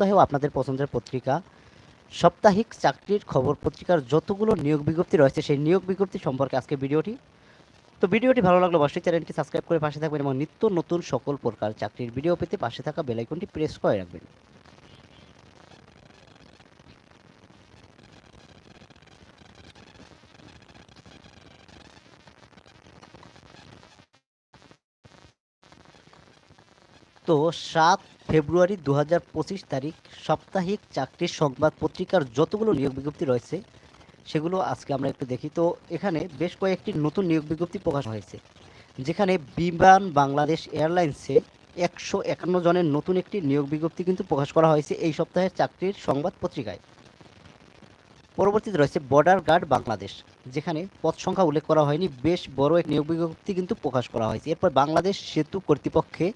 সপ্তাহেও আপনাদের পছন্দের পত্রিকা। সাপ্তাহিক চাকরির খবর পত্রিকার যতগুলো নিয়োগ বিজ্ঞপ্তি রয়েছে, সেই নিয়োগ বিজ্ঞপ্তি সম্পর্কে আজকে ভিডিওটি। তো ভিডিওটি ভালো লাগলে অবশ্যই চ্যানেলটি সাবস্ক্রাইব করে পাশে থাকবেন এবং নিত্য নতুন সকল প্রকার চাকরির ভিডিও পেতে পাশে থাকা বেল আইকনটি প্রেস করে রাখবেন। তো সাত ফেব্রুয়ারি দু হাজার পঁচিশ তারিখ সাপ্তাহিক চাকরির সংবাদ পত্রিকার যতগুলো নিয়োগ বিজ্ঞপ্তি রয়েছে, সেগুলো আজকে আমরা একটু দেখি। তো এখানে বেশ কয়েকটি নতুন নিয়োগ বিজ্ঞপ্তি প্রকাশ হয়েছে, যেখানে বিমান বাংলাদেশ এয়ারলাইন্সে একশো একান্ন জনের নতুন একটি নিয়োগ বিজ্ঞপ্তি কিন্তু প্রকাশ করা হয়েছে এই সপ্তাহের চাকরির সংবাদ পত্রিকায়। পরবর্তীতে রয়েছে বর্ডার গার্ড বাংলাদেশ, যেখানে পদ সংখ্যা উল্লেখ করা হয়নি, বেশ বড় এক নিয়োগ বিজ্ঞপ্তি কিন্তু প্রকাশ করা হয়েছে। এরপর বাংলাদেশ সেতু কর্তৃপক্ষে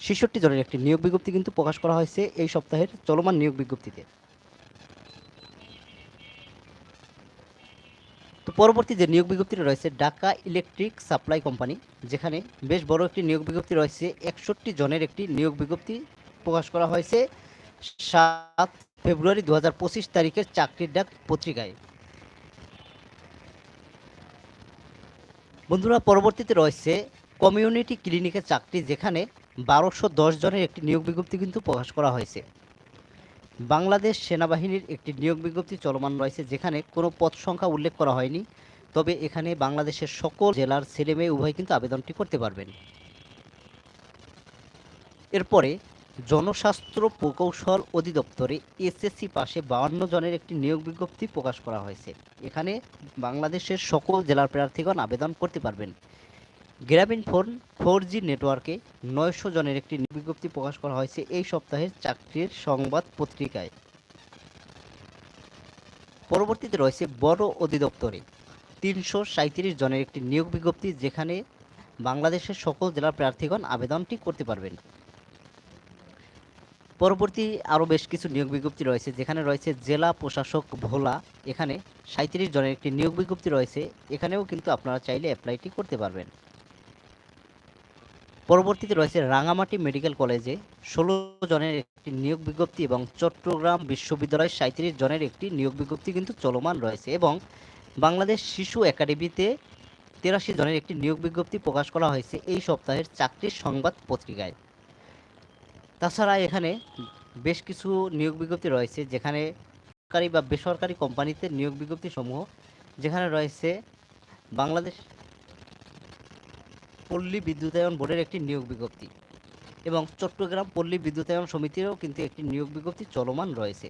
ছেষট্টি জনের একটি নিয়োগ বিজ্ঞপ্তি কিন্তু প্রকাশ করা হয়েছে এই সপ্তাহের চলমান নিয়োগ বিজ্ঞপ্তিতে। তো পরবর্তী যে নিয়োগ বিজ্ঞপ্তি রয়েছে, ঢাকা ইলেকট্রিক সাপ্লাই কোম্পানি, যেখানে বেশ বড় একটি নিয়োগ বিজ্ঞপ্তি রয়েছে, একষট্টি জনের একটি নিয়োগ বিজ্ঞপ্তি প্রকাশ করা হয়েছে সাত ফেব্রুয়ারি দু হাজার পঁচিশ তারিখের চাকরির ডাক পত্রিকায়। বন্ধুরা, পরবর্তীতে রয়েছে কমিউনিটি ক্লিনিকের চাকরি, যেখানে বারোশো দশ জনের একটি নিয়োগ বিজ্ঞপ্তি কিন্তু প্রকাশ করা হয়েছে। বাংলাদেশ সেনাবাহিনীর একটি নিয়োগ বিজ্ঞপ্তি চলমান রয়েছে, যেখানে কোনো পদ সংখ্যা উল্লেখ করা হয়নি। তবে এখানে বাংলাদেশের সকল জেলার ছেলে মেয়ে উভয় কিন্তু আবেদনটি করতে পারবেন। এরপরে জনস্বাস্থ্য প্রকৌশল অধিদপ্তরে এসএসসি পাশে বাউন্ন জনের একটি নিয়োগ বিজ্ঞপ্তি প্রকাশ করা হয়েছে। এখানে বাংলাদেশের সকল জেলার প্রার্থীগণ আবেদন করতে পারবেন। গ্রামীণ ফোন, ফোর জি নেটওয়ার্কে নয়শো জনের একটি বিজ্ঞপ্তি প্রকাশ করা হয়েছে এই সপ্তাহের চাকরির সংবাদ পত্রিকায়। পরবর্তীতে রয়েছে বড় অধিদপ্তরে। তিনশো সাঁত্রিশ জনের একটি নিয়োগ বিজ্ঞপ্তি যেখানে বাংলাদেশের সকল জেলার প্রার্থীগণ আবেদনটি করতে পারবেন। পরবর্তী আরও বেশ কিছু নিয়োগ বিজ্ঞপ্তি রয়েছে যেখানে রয়েছে জেলা প্রশাসক ভোলা। এখানে সাঁত্রিশ জনের একটি নিয়োগ বিজ্ঞপ্তি রয়েছে। এখানেও কিন্তু আপনারা চাইলে অ্যাপ্লাইটি করতে পারবেন। পরবর্তীতে রয়েছে রাঙামাটি মেডিকেল কলেজে ষোলো জনের একটি নিয়োগ বিজ্ঞপ্তি এবং চট্টগ্রাম বিশ্ববিদ্যালয় সাঁত্রিশ জনের একটি নিয়োগ বিজ্ঞপ্তি কিন্তু চলমান রয়েছে এবং বাংলাদেশ শিশু একাডেমিতে তেরাশি জনের একটি নিয়োগ বিজ্ঞপ্তি প্রকাশ করা হয়েছে এই সপ্তাহের চাকরির সংবাদ পত্রিকায়। তাছাড়া এখানে বেশ কিছু নিয়োগ বিজ্ঞপ্তি রয়েছে যেখানে সরকারি বা বেসরকারি কোম্পানিতে নিয়োগ বিজ্ঞপ্তি সমূহ, যেখানে রয়েছে বাংলাদেশ পল্লী বিদ্যুতায়ন বোর্ডের একটি নিয়োগ বিজ্ঞপ্তি এবং চট্টগ্রাম পল্লী বিদ্যুতায়ন সমিতিরও কিন্তু একটি নিয়োগ বিজ্ঞপ্তি চলমান রয়েছে।